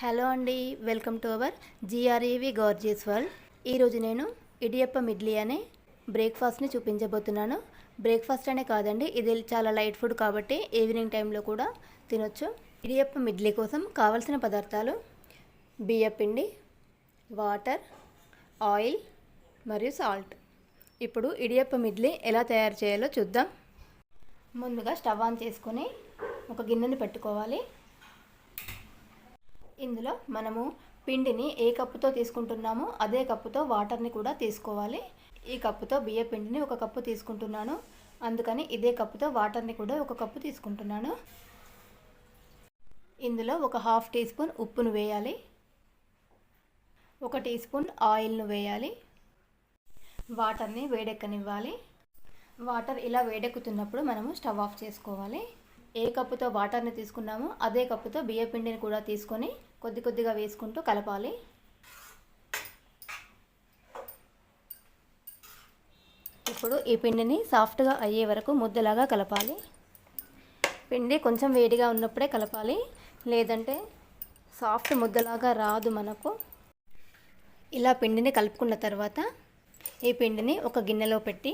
Hello అండి welcome to our జిఆర్ఈవి gorgeous world ఈరోజు నేను ఇడియప్పం ఇడ్లీ అనే బ్రేక్ఫాస్ట్ని చూపించబోతున్నాను. బ్రేక్ఫాస్ట్ అనే కాదండి ఇది చాలా లైట్ ఫుడ్ కాబట్టి ఈవినింగ్ టైంలో కూడా తినొచ్చు. ఇడియప్పం ఇడ్లీ కోసం కావలసిన పదార్థాలు బియ్యపిండి వాటర్ ఆయిల్ మరియు సాల్ట్. ఇప్పుడు ఇడియప్పం ఇడ్లీ ఎలా తయారు చేయాలో చూద్దాం. ముందుగా స్టవ్ ఆన్ చేసుకొని ఒక గిన్నెని పెట్టుకోవాలి. ఇందులో మనము పిండిని ఏ కప్పుతో తీసుకుంటున్నామో అదే కప్పుతో వాటర్ని కూడా తీసుకోవాలి. ఈ కప్పుతో బియ్య పిండిని ఒక కప్పు తీసుకుంటున్నాను. అందుకని ఇదే కప్పుతో వాటర్ని కూడా ఒక కప్పు తీసుకుంటున్నాను. ఇందులో ఒక హాఫ్ టీ స్పూన్ ఉప్పును వేయాలి. ఒక టీ స్పూన్ ఆయిల్ను వేయాలి. వాటర్ని వేడెక్కనివ్వాలి. వాటర్ ఇలా వేడెక్కుతున్నప్పుడు మనము స్టవ్ ఆఫ్ చేసుకోవాలి. ఏ కప్పుతో వాటర్ని తీసుకున్నామో అదే కప్పుతో బియ్య పిండిని కూడా తీసుకొని కొద్ది కొద్దిగా వేసుకుంటూ కలపాలి. ఇప్పుడు ఈ పిండిని సాఫ్ట్గా అయ్యే వరకు ముద్దలాగా కలపాలి. పిండి కొంచెం వేడిగా ఉన్నప్పుడే కలపాలి. లేదంటే సాఫ్ట్ ముద్దలాగా రాదు మనకు. ఇలా పిండిని కలుపుకున్న తర్వాత ఈ పిండిని ఒక గిన్నెలో పెట్టి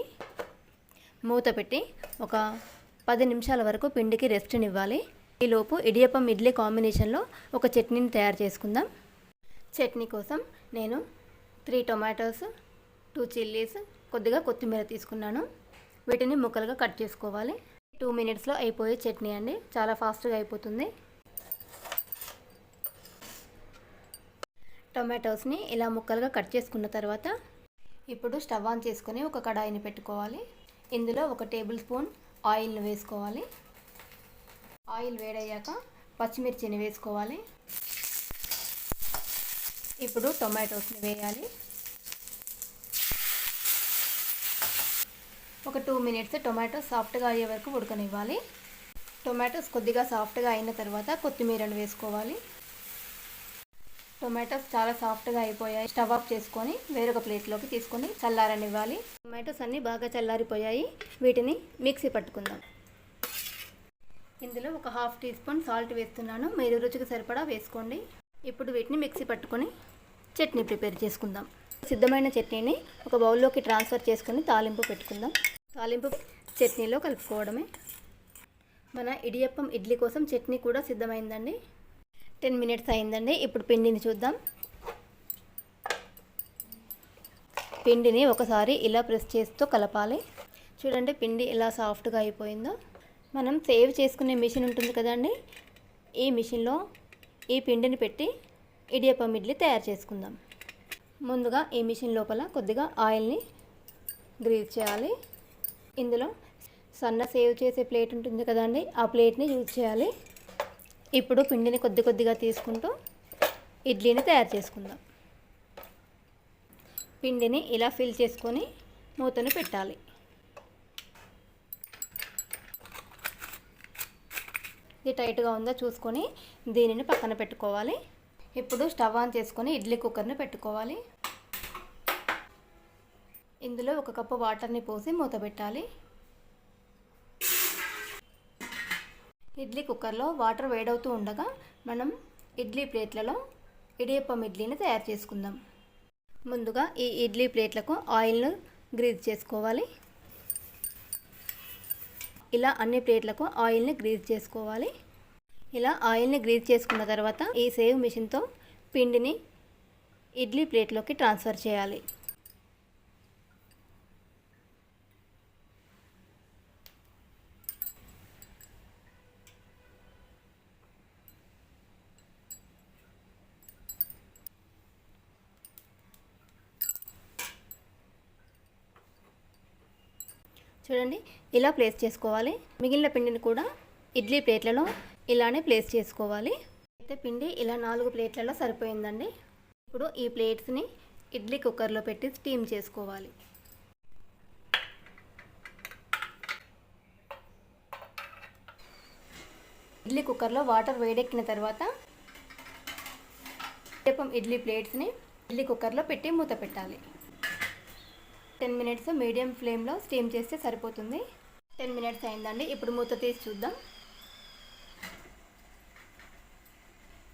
మూత పెట్టి ఒక పది నిమిషాల వరకు పిండికి రెస్ట్నివ్వాలి ఈలోపు ఇడియప్పం ఇడ్లీ కాంబినేషన్లో ఒక చట్నీని తయారు చేసుకుందాం. చట్నీ కోసం నేను త్రీ టొమాటోస్ టూ చిల్లీస్ కొద్దిగా కొత్తిమీర తీసుకున్నాను. వీటిని ముక్కలుగా కట్ చేసుకోవాలి. టూ మినిట్స్లో అయిపోయే చట్నీ అండి. చాలా ఫాస్ట్గా అయిపోతుంది. టొమాటోస్ని ఇలా ముక్కలుగా కట్ చేసుకున్న తర్వాత ఇప్పుడు స్టవ్ ఆన్ చేసుకొని ఒక కడాయిని పెట్టుకోవాలి. ఇందులో ఒక టేబుల్ స్పూన్ ఆయిల్ని వేసుకోవాలి. ఆయిల్ వేడయ్యాక పచ్చిమిర్చిని వేసుకోవాలి. ఇప్పుడు టొమాటోస్ని వేయాలి. ఒక టూ మినిట్స్ టొమాటో సాఫ్ట్గా అయ్యే వరకు ఉడకనివ్వాలి. టొమాటోస్ కొద్దిగా సాఫ్ట్గా అయిన తర్వాత కొత్తిమీరను వేసుకోవాలి. టొమాటోస్ చాలా సాఫ్ట్గా అయిపోయాయి. స్టవ్ ఆఫ్ చేసుకొని వేరొక ప్లేట్లోకి తీసుకొని చల్లారనివ్వాలి. టొమాటోస్ అన్నీ బాగా చల్లారిపోయాయి. వీటిని మిక్సీ పట్టుకుందాం. ఇందులో ఒక హాఫ్ టీ స్పూన్ సాల్ట్ వేస్తున్నాను. మీరు రుచికి సరిపడా వేసుకోండి. ఇప్పుడు వీటిని మిక్సీ పట్టుకొని చట్నీ ప్రిపేర్ చేసుకుందాం. సిద్ధమైన చట్నీని ఒక బౌల్లోకి ట్రాన్స్ఫర్ చేసుకొని తాలింపు పెట్టుకుందాం. తాలింపు చట్నీలో కలుపుకోవడమే. మన ఇడియప్పం ఇడ్లీ కోసం చట్నీ కూడా సిద్ధమైందండి. టెన్ మినిట్స్ అయిందండి. ఇప్పుడు పిండిని చూద్దాం. పిండిని ఒకసారి ఇలా ప్రెస్ చేస్తూ కలపాలి. చూడండి పిండి ఇలా సాఫ్ట్గా అయిపోయిందో. మనం సేవ్ చేసుకునే మిషన్ ఉంటుంది కదండి? ఈ మిషన్లో ఈ పిండిని పెట్టి ఇడియప్పం ఇడ్లీ తయారు చేసుకుందాం. ముందుగా ఈ మిషన్ లోపల కొద్దిగా ఆయిల్ని గ్రీజ్ చేయాలి. ఇందులో సన్న సేవ్ చేసే ప్లేట్ ఉంటుంది కదండి ఆ ప్లేట్ని యూజ్ చేయాలి. ఇప్పుడు పిండిని కొద్ది కొద్దిగా తీసుకుంటూ ఇడ్లీని తయారు చేసుకుందాం. పిండిని ఇలా ఫిల్ చేసుకొని మూతను పెట్టాలి. ఇది టైట్గా ఉందో చూసుకొని దీనిని పక్కన పెట్టుకోవాలి. ఇప్పుడు స్టవ్ ఆన్ చేసుకొని ఇడ్లీ కుక్కర్ని పెట్టుకోవాలి. ఇందులో ఒక కప్పు వాటర్ని పోసి మూత పెట్టాలి. ఇడ్లీ కుక్కర్లో వాటర్ వేడవుతూ ఉండగా మనం ఇడ్లీ ప్లేట్లలో ఇడియప్పం ఇడ్లీని తయారు చేసుకుందాం. ముందుగా ఈ ఇడ్లీ ప్లేట్లకు ఆయిల్ను గ్రీజ్ చేసుకోవాలి. ఇలా అన్ని ప్లేట్లకు ఆయిల్ని గ్రీజ్ చేసుకోవాలి. ఇలా ఆయిల్ని గ్రీజ్ చేసుకున్న తర్వాత ఈ సేవ్ మిషన్తో పిండిని ఇడ్లీ ప్లేట్లోకి ట్రాన్స్ఫర్ చేయాలి. చూడండి ఇలా ప్లేస్ చేసుకోవాలి. మిగిలిన పిండిని కూడా ఇడ్లీ ప్లేట్లలో ఇలానే ప్లేస్ చేసుకోవాలి. అయితే పిండి ఇలా నాలుగు ప్లేట్లలో సరిపోయిందండి. ఇప్పుడు ఈ ప్లేట్స్ని ఇడ్లీ కుక్కర్లో పెట్టి స్టీమ్ చేసుకోవాలి. ఇడ్లీ కుక్కర్లో వాటర్ వేడెక్కిన తర్వాత దీపం ఇడ్లీ ప్లేట్స్ని ఇడ్లీ కుక్కర్లో పెట్టి మూత పెట్టాలి. టెన్ మినిట్స్ మీడియం ఫ్లేమ్లో స్టీమ్ చేస్తే సరిపోతుంది. టెన్ మినిట్స్ అయిందండి. ఇప్పుడు మూత తీసి చూద్దాం.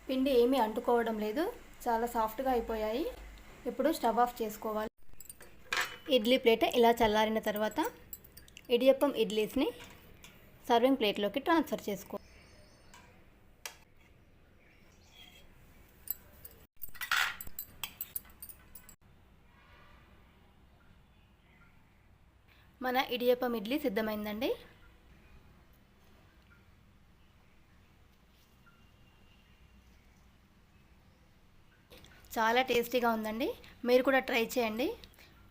పిండి ఏమీ అంటుకోవడం లేదు. చాలా సాఫ్ట్గా అయిపోయాయి. ఇప్పుడు స్టవ్ ఆఫ్ చేసుకోవాలి. ఇడ్లీ ప్లేట్ ఇలా చల్లారిన తర్వాత ఇడియప్పం ఇడ్లీస్ని సర్వింగ్ ప్లేట్లోకి ట్రాన్స్ఫర్ చేసుకో మన ఇడియప్పం ఇడ్లీ సిద్ధమైందండి. చాలా టేస్టీగా ఉందండి. మీరు కూడా ట్రై చేయండి.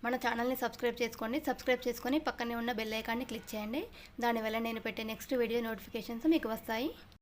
మన ఛానల్ని సబ్స్క్రైబ్ చేసుకోండి. సబ్స్క్రైబ్ చేసుకొని పక్కనే ఉన్న బెల్ ఐకాన్ని క్లిక్ చేయండి. దానివల్ల నేను పెట్టే నెక్స్ట్ వీడియో నోటిఫికేషన్స్ మీకు వస్తాయి.